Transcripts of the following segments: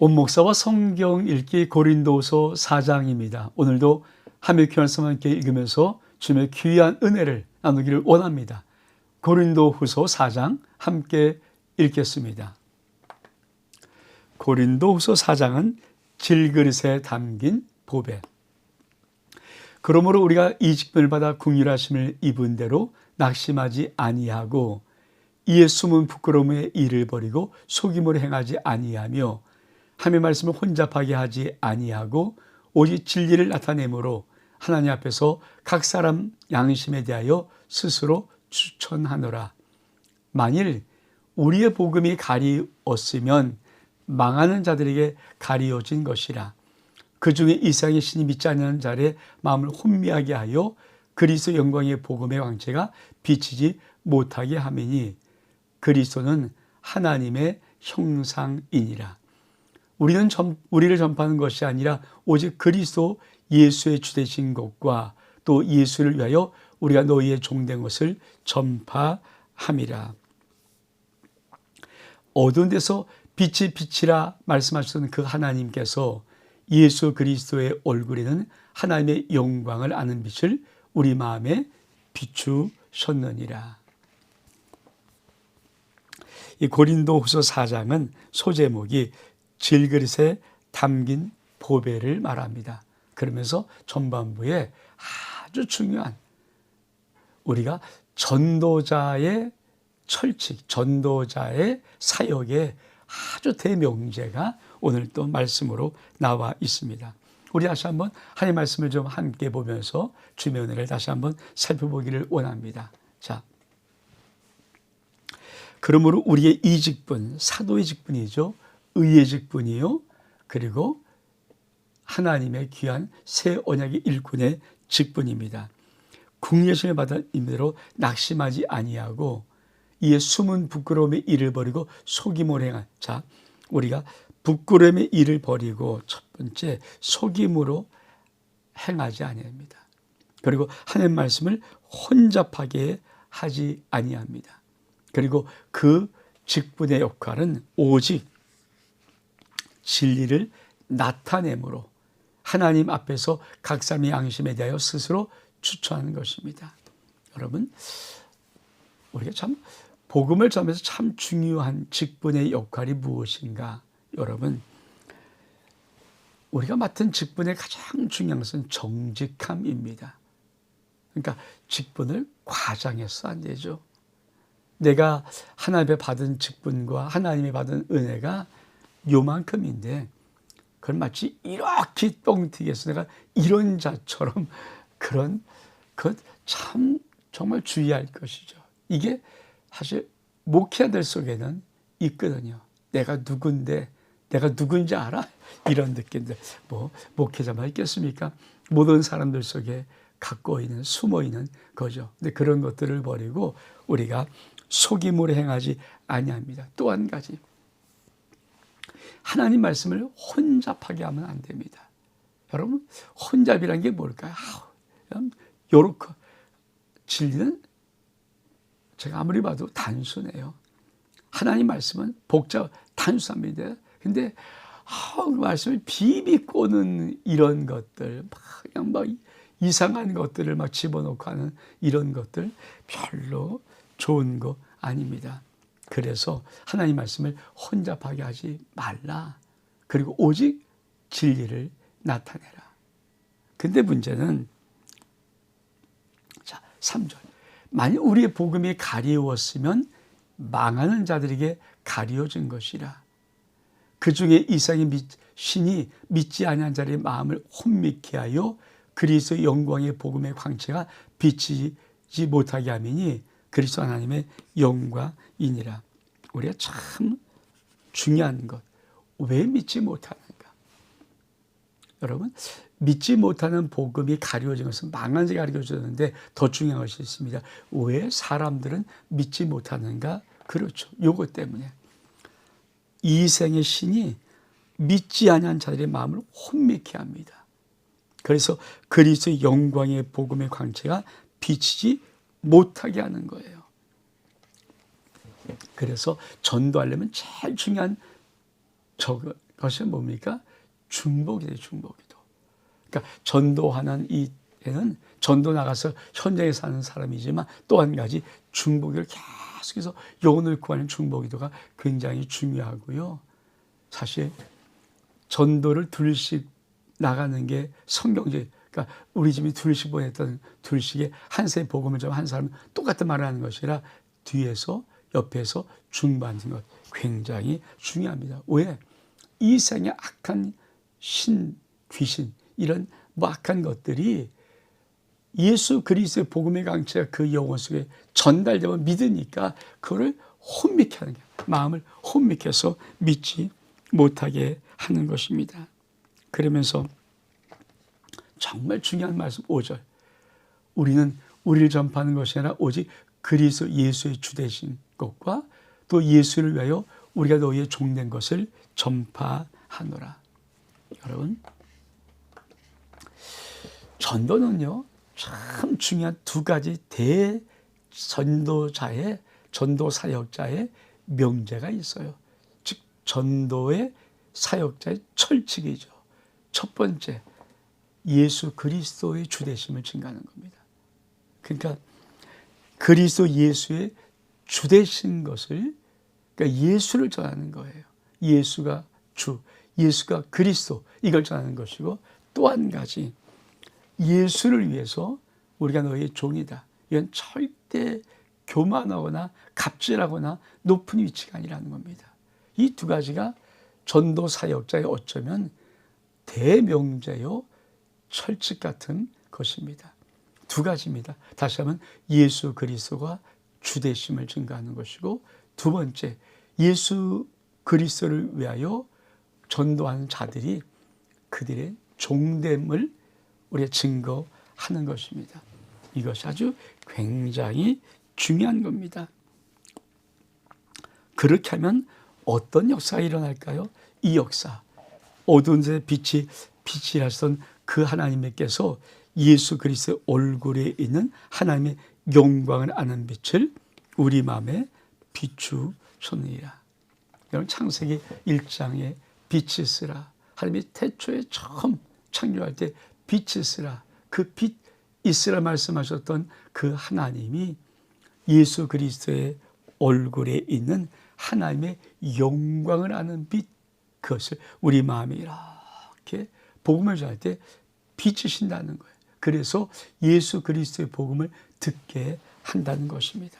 온목사와 성경 읽기 고린도서 4장입니다. 오늘도 귀한 함께 읽으면서 주님의 귀한 은혜를 나누기를 원합니다. 고린도 후서 4장 함께 읽겠습니다. 고린도 후서 4장은 질그릇에 담긴 보배. 그러므로 우리가 이 직분을 받아 궁휼하심을 입은 대로 낙심하지 아니하고 이에 숨은 부끄러움의 일을 버리고 속임을 행하지 아니하며 하나님의 말씀을 혼잡하게 하지 아니하고 오직 진리를 나타내므로 하나님 앞에서 각 사람 양심에 대하여 스스로 추천하노라. 만일 우리의 복음이 가리웠으면 망하는 자들에게 가리워진 것이라. 그 중에 이상의 신이 믿지 않는 자의 마음을 혼미하게 하여 그리스도 영광의 복음의 왕체가 비치지 못하게 하매니 그리스도는 하나님의 형상이니라. 우리는 전, 우리를 전파하는 것이 아니라 오직 그리스도 예수의 주되신 것과 또 예수를 위하여 우리가 너희의 종된 것을 전파함이라. 어두운 데서 빛이 빛이라 말씀하셨던 그 하나님께서 예수 그리스도의 얼굴에는 하나님의 영광을 아는 빛을 우리 마음에 비추셨느니라. 이 고린도 후서 4장은 소제목이 질그릇에 담긴 보배를 말합니다. 그러면서 전반부에 아주 중요한 우리가 전도자의 철칙, 전도자의 사역의 아주 대명제가 오늘 또 말씀으로 나와 있습니다. 우리 다시 한번 하나님 말씀을 좀 함께 보면서 주의 은혜를 다시 한번 살펴보기를 원합니다. 자, 그러므로 우리의 이 직분, 사도의 직분이죠. 의의 직분이요. 그리고 하나님의 귀한 새 언약의 일꾼의 직분입니다. 국예심을 받은 임대로 낙심하지 아니하고 이에 숨은 부끄러움의 일을 버리고 속임을 행한 자 우리가 부끄러움의 일을 버리고 첫 번째 속임으로 행하지 아니합니다. 그리고 하나님 말씀을 혼잡하게 하지 아니합니다. 그리고 그 직분의 역할은 오직 진리를 나타내므로 하나님 앞에서 각 사람의 양심에 대하여 스스로 추천하는 것입니다. 여러분, 우리가 참 복음을 전하면서 참 중요한 직분의 역할이 무엇인가? 여러분, 우리가 맡은 직분의 가장 중요한 것은 정직함입니다. 그러니까 직분을 과장해서 안 되죠. 내가 하나님의 받은 직분과 하나님이 받은 은혜가 요만큼인데 그걸 마치 이렇게 뻥튀기해서 내가 이런 자처럼 그런 그 참 정말 주의할 것이죠. 이게 사실 목회자들 속에는 있거든요. 내가 누군데 내가 누군지 알아? 이런 느낌들. 뭐 목회자만 있겠습니까? 모든 사람들 속에 갖고 있는 숨어 있는 거죠. 근데 그런 것들을 버리고 우리가 속임으로 행하지 아니합니다. 또 한 가지 하나님 말씀을 혼잡하게 하면 안 됩니다. 여러분 혼잡이란 게 뭘까요? 요렇게 진리는 제가 아무리 봐도 단순해요. 하나님 말씀은 복잡 단순합니다. 근데 아, 그 말씀을 비비 꼬는 이런 것들 막 그냥 막 이상한 것들을 막 집어넣고 하는 이런 것들 별로 좋은 거 아닙니다. 그래서 하나님 말씀을 혼잡하게 하지 말라. 그리고 오직 진리를 나타내라. 근데 문제는 자, 3절. 만약 우리의 복음이 가리웠으면 망하는 자들에게 가리워진 것이라. 그 중에 이상의 신이 믿지 아니한 자의 마음을 혼미케 하여 그리스도 영광의 복음의 광채가 비치지 못하게 하미니 그리스도 하나님의 영광이니라. 우리가 참 중요한 것. 왜 믿지 못하는가? 여러분, 믿지 못하는 복음이 가려진 것은 망한 자 가려졌는데 더 중요한 것이 있습니다. 왜 사람들은 믿지 못하는가? 그렇죠. 요것 때문에. 이생의 신이 믿지 아니한 자들의 마음을 혼미케 합니다. 그래서 그리스도의 영광의 복음의 광채가 비치지 못하게 하는 거예요. 그래서 전도하려면 제일 중요한 저 것이 뭡니까? 중보기도 중보기도. 그러니까 전도하는 이 애는 전도 나가서 현장에 사는 사람이지만 또 한 가지 중보기를 계속해서 영혼을 구하는 중보기도가 굉장히 중요하고요. 사실 전도를 둘씩 나가는 게 성경적 그러니까 우리 집이 둘씩 보냈던 둘씩에 한세 복음을 좀 한 사람은 똑같은 말을 하는 것이라 뒤에서 옆에서 중반는 것 굉장히 중요합니다. 왜? 이 생의 악한 신, 귀신 이런 뭐 악한 것들이 예수 그리스의 복음의 강체가 그 영혼 속에 전달되면 믿으니까 그거를 혼미케 하는 게 마음을 혼미케 해서 믿지 못하게 하는 것입니다. 그러면서 정말 중요한 말씀 5절. 우리는 우리를 전파하는 것이 아니라 오직 그리스도 예수의 주되신 것과 또 예수를 위하여 우리가 너희의 종된 것을 전파하노라. 여러분, 전도는요, 참 중요한 두 가지 대전도자의, 전도 사역자의 명제가 있어요. 즉, 전도의 사역자의 철칙이죠. 첫 번째, 예수 그리스도의 주대심을 증가하는 겁니다. 그러니까 그리스도 예수의 주 되신 것을 그러니까 예수를 전하는 거예요. 예수가 주, 예수가 그리스도 이걸 전하는 것이고 또 한 가지 예수를 위해서 우리가 너의 종이다. 이건 절대 교만하거나 갑질하거나 높은 위치가 아니라는 겁니다. 이 두 가지가 전도 사역자의 어쩌면 대명제요 철칙 같은 것입니다. 두 가지입니다. 다시 하면 예수 그리스도가 주대심을 증가하는 것이고 두 번째 예수 그리스도를 위하여 전도하는 자들이 그들의 종됨을 우리가 증거하는 것입니다. 이것이 아주 굉장히 중요한 겁니다. 그렇게 하면 어떤 역사가 일어날까요? 이 역사. 어두운 데 빛이 빛이 하시던 그 하나님께서 예수 그리스도의 얼굴에 있는 하나님의 영광을 아는 빛을 우리 마음에 비추셨느니라. 여러분 창세기 1장에 빛이 쓰라. 하나님이 태초에 처음 창조할 때 빛이 쓰라. 그 빛 있으라 말씀하셨던 그 하나님이 예수 그리스도의 얼굴에 있는 하나님의 영광을 아는 빛 그것을 우리 마음에 이렇게 복음을 전할 때 비치신다는 거예요. 그래서 예수 그리스도의 복음을 듣게 한다는 것입니다.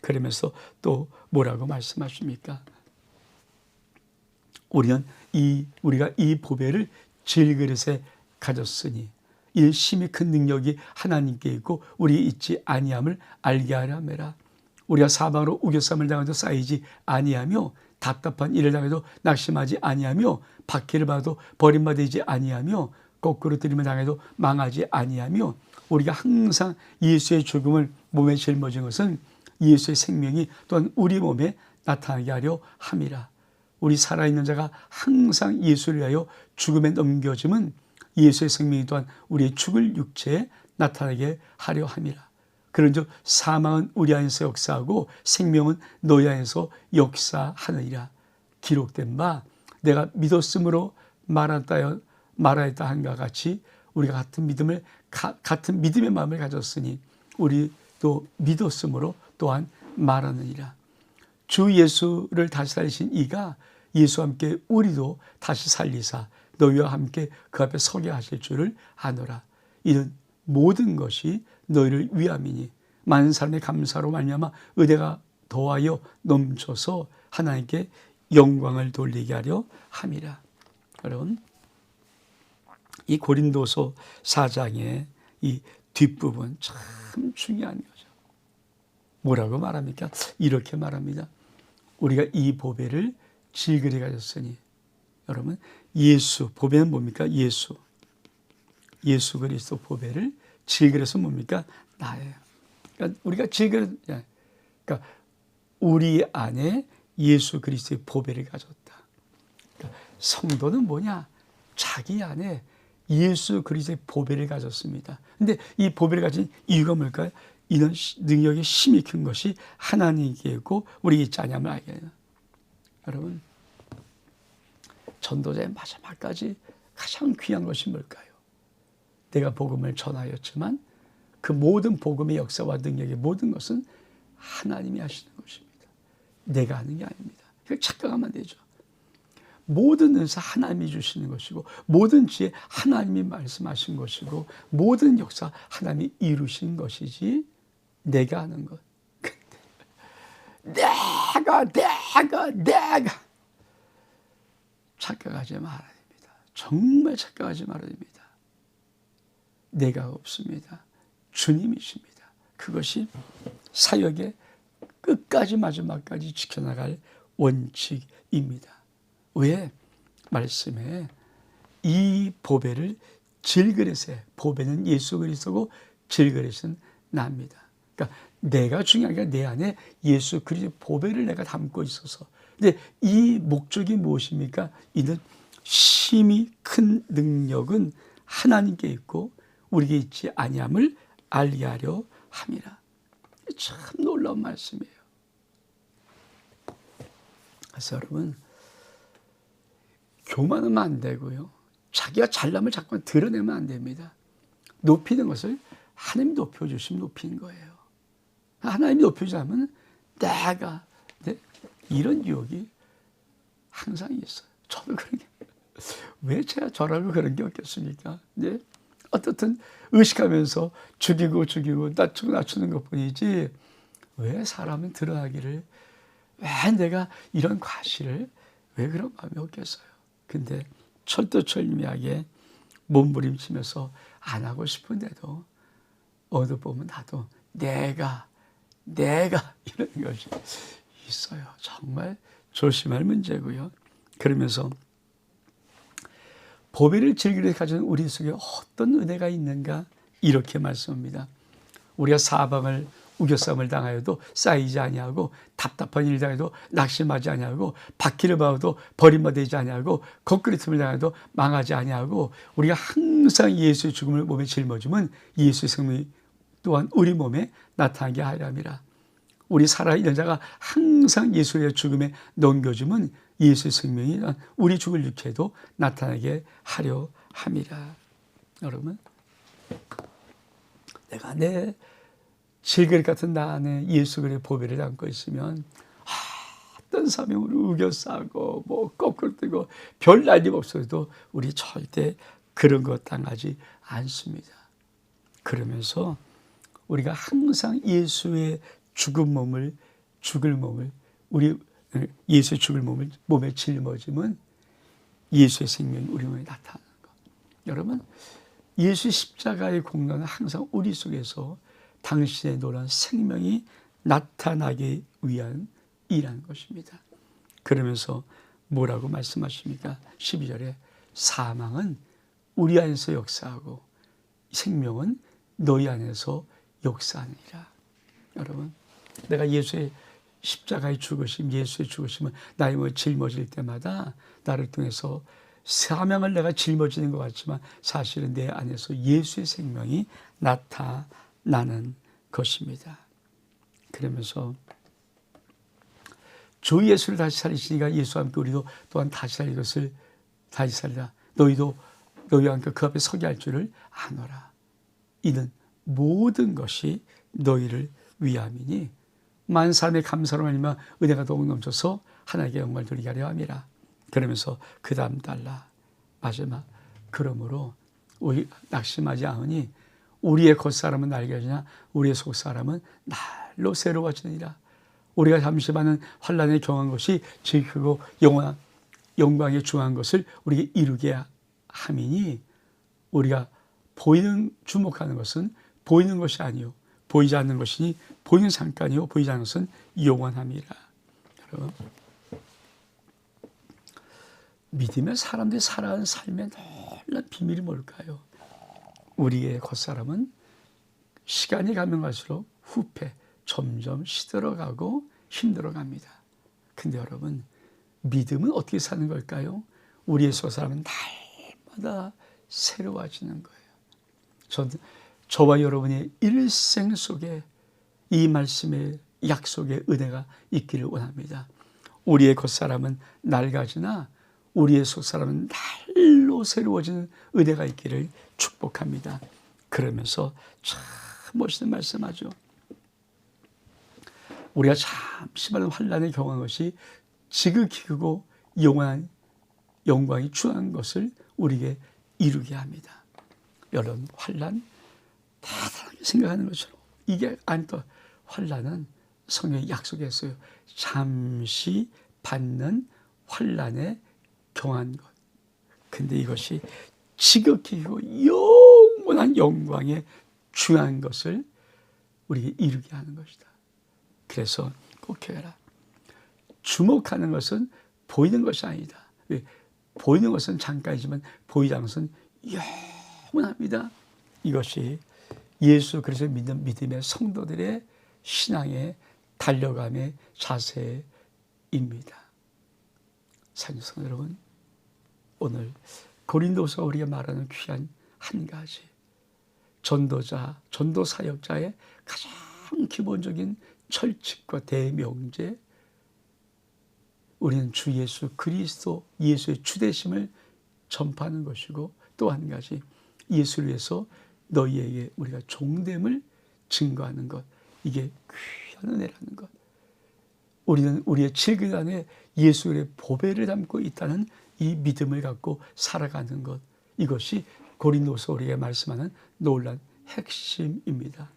그러면서 또 뭐라고 말씀하십니까? 우리는 이 우리가 이 보배를 질그릇에 가졌으니 이 심히 큰 능력이 하나님께 있고 우리 있지 아니함을 알게 하려 함이라. 우리가 사방으로 우겨쌈을 당해도 쌓이지 아니하며 답답한 일을 당해도 낙심하지 아니하며 박해를 받아도 버림받지 아니하며 거꾸로 들이면 당해도 망하지 아니하며 우리가 항상 예수의 죽음을 몸에 짊어진 것은 예수의 생명이 또한 우리 몸에 나타나게 하려 함이라. 우리 살아있는 자가 항상 예수를 위하여 죽음에 넘겨짐은 예수의 생명이 또한 우리의 죽을 육체에 나타나게 하려 함이라. 그런즉 사망은 우리 안에서 역사하고 생명은 너희 안에서 역사하느니라. 기록된 바 내가 믿었으므로 말한다여 말하였다 한과 같이 우리가 같은 믿음을 가, 같은 믿음의 마음을 가졌으니 우리도 믿었으므로 또한 말하느니라. 주 예수를 다시 살리신 이가 예수와 함께 우리도 다시 살리사 너희와 함께 그 앞에 서게 하실 줄을 아노라. 이는 모든 것이 너희를 위함이니 많은 사람의 감사로 말미암아 의대가 더하여 넘쳐서 하나님께 영광을 돌리게 하려 함이라. 여러분 이 고린도서 4장의 이 뒷부분 참 중요한 거죠. 뭐라고 말합니까? 이렇게 말합니다. 우리가 이 보배를 질그리 가졌으니 여러분 예수 보배는 뭡니까? 예수 예수 그리스도 보배를 질그려서 뭡니까? 나예요. 그러니까 우리가 질그려 그러니까 우리 안에 예수 그리스도의 보배를 가졌다. 그러니까 성도는 뭐냐? 자기 안에 예수 그리스도의 보배를 가졌습니다. 근데 이 보배를 가진 이유가 뭘까요? 이런 능력이 힘이 큰 것이 하나님께 있고 우리 있지 않냐면 알게 해요. 여러분 전도자의 마지막까지 가장 귀한 것이 뭘까요? 내가 복음을 전하였지만 그 모든 복음의 역사와 능력의 모든 것은 하나님이 하시는 것입니다. 내가 하는 게 아닙니다. 그 착각하면 되죠. 모든 은사 하나님이 주시는 것이고 모든 지혜 하나님이 말씀하신 것이고 모든 역사 하나님이 이루신 것이지 내가 하는 것. 내가 내가 내가 착각하지 말아야 됩니다. 정말 착각하지 말아야 됩니다. 내가 없습니다. 주님이십니다. 그것이 사역의 끝까지 마지막까지 지켜나갈 원칙입니다. 왜? 말씀에 이 보배를 질그릇에 보배는 예수 그리스도고 질그릇은 납니다. 그러니까 내가 중요한 게 내 안에 예수 그리스도 보배를 내가 담고 있어서 근데 이 목적이 무엇입니까? 이는 심히 큰 능력은 하나님께 있고 우리에게 있지 아니함을 알게 하려 함이라. 참 놀라운 말씀이에요. 그래서 여러분 교만하면 안 되고요. 자기가 잘남을 자꾸 드러내면 안 됩니다. 높이는 것을 하나님 높여주시면 높이는 거예요. 하나님이 높여주면 내가 네? 이런 유혹이 항상 있어요. 저도 그런 게. 왜 제가 저라고 그런 게 없겠습니까? 네? 어떻든 의식하면서 죽이고 죽이고 낮추고 낮추는 것 뿐이지 왜 사람은 드러나기를 왜 내가 이런 과실을 왜 그런 마음이 없겠어요? 근데 철두철미하게 몸부림치면서 안 하고 싶은데도 어느 보면 나도 내가 내가 이런 것이 있어요. 정말 조심할 문제고요. 그러면서 보배를 즐기려 가진 우리 속에 어떤 은혜가 있는가 이렇게 말씀합니다. 우리가 사방을 우겨싸움을 당하여도 쌓이지 아니하고 답답한 일 당해도 낙심하지 아니하고 바퀴를 봐도 버림받지 아니하고 거꾸리틈을 당해도 망하지 아니하고 우리가 항상 예수의 죽음을 몸에 짊어지면 예수의 생명이 또한 우리 몸에 나타나게 하리라 우리 살아있는 자가 항상 예수의 죽음에 넘겨주면 예수의 생명이 우리 죽을 육체도 나타나게 하려 함이라. 여러분, 내가 내 실그릇 같은 나 안에 예수 그의 보배를 담고 있으면 어떤 사명으로 우겨싸고 뭐 거꾸로 뜨고 별 날림 없어도 우리 절대 그런 것 당하지 않습니다. 그러면서 우리가 항상 예수의 죽은 몸을 죽을 몸을 우리 예수의 죽을 몸을 몸에 짊어지면 예수의 생명이 우리 몸에 나타나는 것. 여러분 예수 십자가의 공로는 항상 우리 속에서 당신의 노란 생명이 나타나기 위한 일한 것입니다. 그러면서 뭐라고 말씀하십니까? 12절에 사망은 우리 안에서 역사하고 생명은 너희 안에서 역사하니라. 여러분 내가 예수의 십자가의 죽으심, 예수의 죽으심은 나의 뭐 짊어질 때마다 나를 통해서 사명을 내가 짊어지는 것 같지만 사실은 내 안에서 예수의 생명이 나타 나는 것입니다. 그러면서 주 예수를 다시 살리시니까 예수와 함께 우리도 또한 다시 살 것을 다시 살리라. 너희도 너희와 함께 그 앞에 서게 할 줄을 아노라. 이는 모든 것이 너희를 위함이니 만 사람의 감사로 말미암아 은혜가 더욱 넘쳐서 하나님께 영광을 돌리게 하려 함이라. 그러면서 그 다음 달라 마지막 그러므로 우리 낙심하지 않으니 우리의 겉사람은 날개지나 우리의 속사람은 날로 새로워지느니라. 우리가 잠시 많은 환란에 경한 것이 제일 크고 영원한 영광에 중한 것을 우리에게 이루게 함이니 우리가 보이는 주목하는 것은 보이는 것이 아니요 보이지 않는 것이니 보이는 잠깐이요 보이지 않는 것은 영원함이라. 여러분 믿으면 사람들이 살아가는 삶의 놀란 비밀이 뭘까요? 우리의 겉사람은 시간이 가면 갈수록 후패 점점 시들어가고 힘들어갑니다. 근데 여러분 믿음은 어떻게 사는 걸까요? 우리의 속사람은 날마다 새로워지는 거예요. 전 저와 여러분의 일생 속에 이 말씀의 약속의 은혜가 있기를 원합니다. 우리의 겉사람은 낡아지나 우리의 속사람은 날로 새로워지는 은혜가 있기를 축복합니다. 그러면서 참 멋있는 말씀하죠. 우리가 잠시 많은 환란을 경험한 것이 지극히 크고 영원한 영광이 추한 것을 우리에게 이루게 합니다. 여러분 환란 대단하게 생각하는 것처럼 이게 아니다. 환란은 성경이 약속했어요. 잠시 받는 환란에 경한 것. 근데 이것이 지극히 영원한 영광에 중요한 것을 우리에게 이루게 하는 것이다. 그래서 꼭 해라. 주목하는 것은 보이는 것이 아니다. 왜? 보이는 것은 잠깐이지만 보이지 않는 것은 영원합니다. 이것이 예수 그리스도 믿는 믿음의 성도들의 신앙의 달려감의 자세입니다. 사랑성 여러분, 오늘 고린도서 우리가 말하는 귀한 한 가지 전도자, 전도 사역자의 가장 기본적인 철칙과 대명제 우리는 주 예수 그리스도 예수의 주대심을 전파하는 것이고 또 한 가지 예수를 위해서 너희에게 우리가 종됨을 증거하는 것. 이게 귀한 은혜라는 것. 우리는 우리의 질근 안에 예수의 보배를 담고 있다는 이 믿음을 갖고 살아가는 것 이것이 고린도서 우리가 말씀하는 놀란 핵심입니다.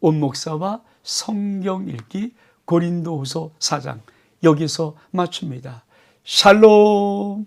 온 목사와 성경 읽기 고린도후서 4장 여기서 마칩니다. 샬롬